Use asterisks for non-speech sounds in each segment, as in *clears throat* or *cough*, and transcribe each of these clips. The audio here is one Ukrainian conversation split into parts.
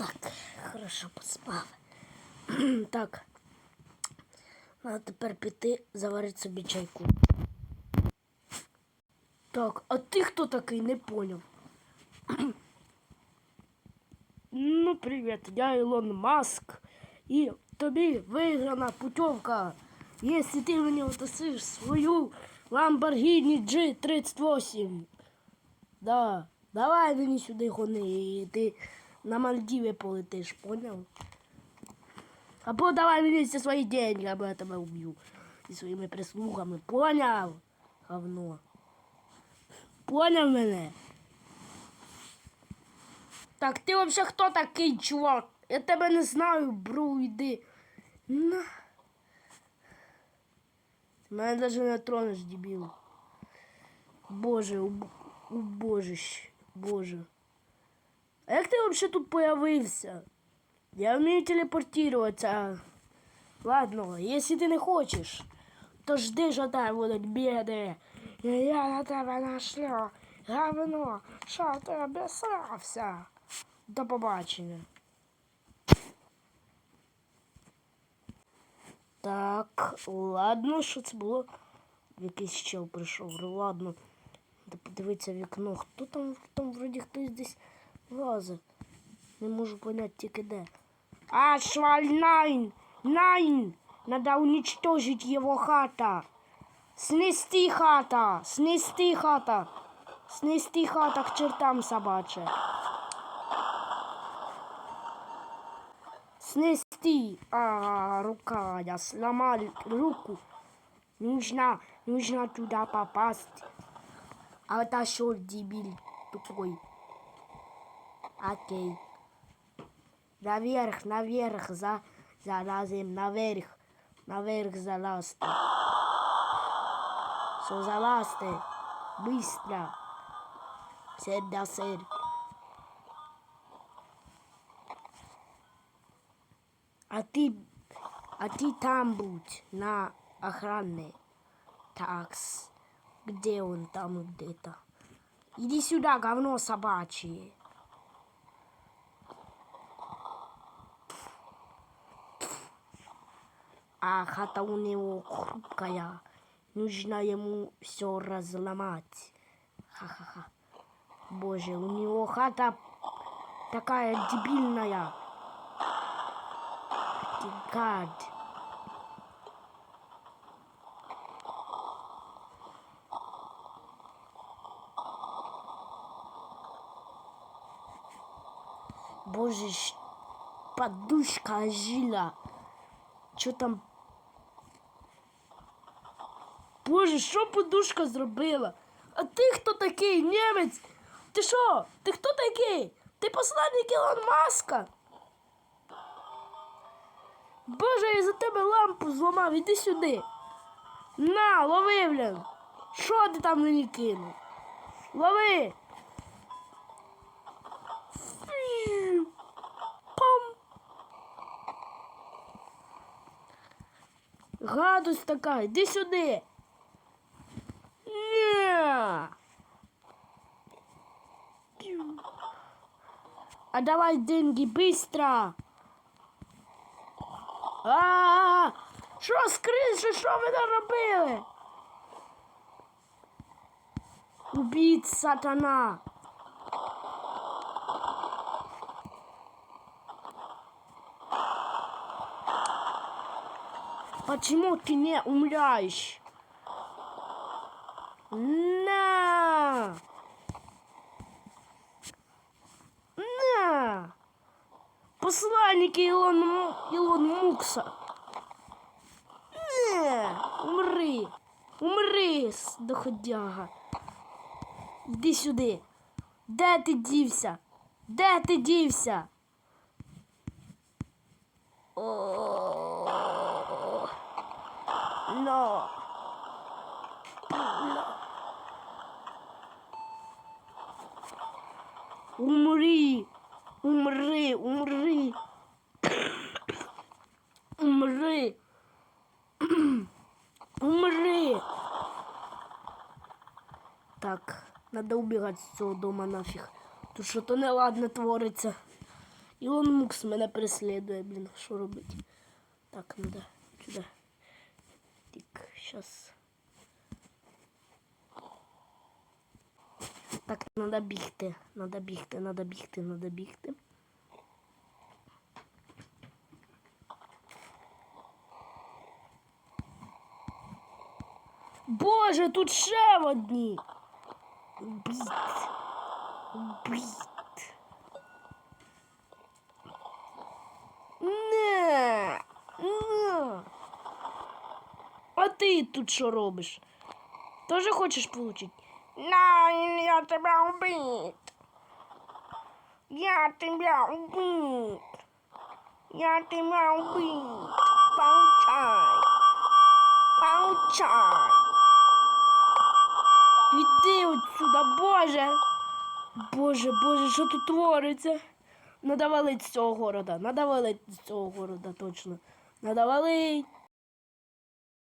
Так, хорошо поспав. *clears throat* так. Треба тепер піти заварити собі чайку. Так, а ти хто такий, не поняв. *clears throat* ну, привіт, я Ілон Маск. І тобі виграна путівка. Якщо ти мені отосиш свою Lamborghini G38. Да, давай мені сюди гони, і ти на Мальдіви полетиш, поняв? Або давай всі свої деньги, або я тебе уб'ю. І своїми прислугами, поняв? Говно. Поняв мене? Так, ти взагалі хто такий, чувак? Я тебе не знаю, бро, йди. На. Ти мене навіть не тронеш, дебіл. Боже, уб... убожище, боже. А як ти взагалі тут появився? Я вмію телепортуватися. Ладно, якщо ти не хочеш, то жди, що там будуть біди. Я на тебе нашлю. Говно, що ти обісрався. До побачення. Так, ладно, що це було? Якийсь чел прийшов. Ладно. В вікно. Хто там? Там вроді хтось десь лазить. Не можу понять тільки де. А, найн! Найн! Надо уничтожить его хата. Снести хата! Снести хата! Снести хата к чертам собачья. Снести. А, рука. Я сломал руку. Нужно, нужно туда попасть. А отошел дебиль тупой. Окей. Наверх, наверх, за, залазим, наверх, наверх залазьте. Все, залазьте. Быстро. Сер да сер. А ты, а ты там будь, на охране. Такс. Где он там где-то? Иди сюда, говно собачье. А хата у него хрупкая. Нужно ему все разломать. Ха-ха-ха. Боже, у него хата такая дебильная. Гад. Боже, подушка ожила. Що там? Боже, що подушка зробила? А ти хто такий, німець? Ти що? Ти хто такий? Ти посланник Ілон Маска? Боже, я за тебе лампу зламав, іди сюди. На, лови, блін. Що ти там мені кинув? Лови. Пам. Гадость така, іди сюди. А давай деньги быстро. А, що з криші, що ви наробили? Убить сатана. Почему ты не умираешь? Илон, Му- Илон Мукса. Не! Умри! Умри, доходяга. Іди сюди. Де ти дівся? Де ти дівся? О. Но. Умри. Умри, умри. Умри. *clears throat* Умри. Так, надо убегать з цього дома нафіг. Тут що то неладне твориться. Ілон Мукс мене переслідує, блін, що робити? Так, надо сюди. Так, щас. Так, надо бігти, надо бігти, надо бігти, надо бігти. Боже, тут ще одні. Біт. Біт. Не. Не. А ти тут що робиш? Тоже хочеш получить? На, я тебе убит. Я тебя убит. Я тебя убит. Получай. Получай. Іди отсюда, Боже. Боже, Боже, що тут твориться? Надо валить з цього города. Надо валить з цього города, точно. Надо валить.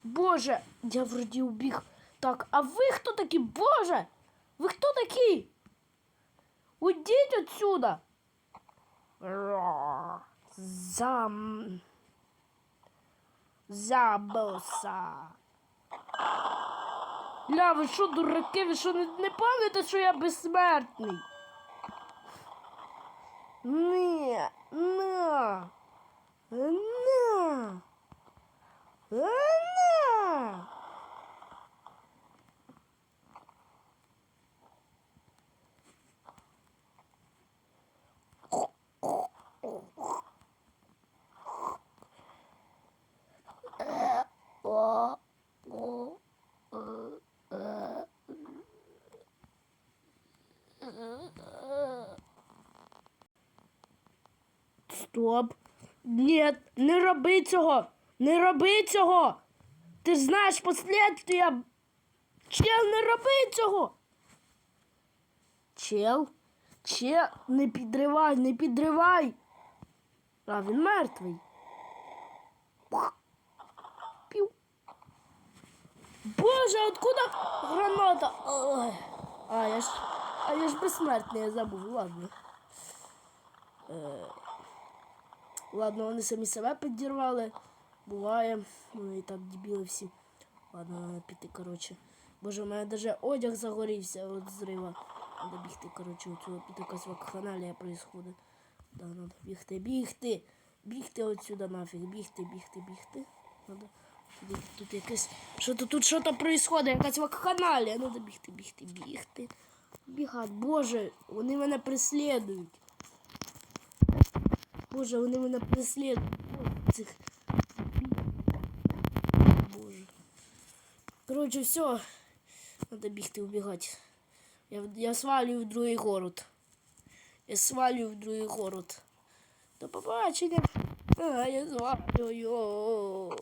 Боже, я вроді убіг. Так, а ви хто такі? Боже? Ви хто такі? Уйдіть отсюда. Зам. Забоса. Ля, ви що, дураки, ви що не, не пам'ятаєте, що я безсмертний? Ні, на. На. На. О, о, Стоп. Ні, не роби цього. Не роби цього. Ти знаєш последствия. Чел, не роби цього. Чел, чел, не підривай, не підривай. А він мертвий. Пів. Боже, откуда граната? Ой. А, я ж, а я ж безсмертний, я забув, ладно. Е, ладно, вони самі себе підірвали. Буває. Вони і так дебіли всі. Ладно, піти, коротше. Боже, у мене даже одяг загорівся від зрива. Надо бігти, коротше, отсюда тут якась вакханалія происходить. Да, надо бігти, бігти. Бігти отсюда нафіг, бігти, бігти, бігти. Надо. Тут, тут якесь. Що тут, тут що-то происходить, якась вакханалія. Надо бігти, бігти, бігти. Бігати. Боже, вони мене преслідують. Боже, вони мене преслідують. Боже, Цих... Боже. Коротше, все. Надо бігти, убігати. Я, я свалюю в другий город. Я свалюю в другий город. До побачення. А, я свалюю.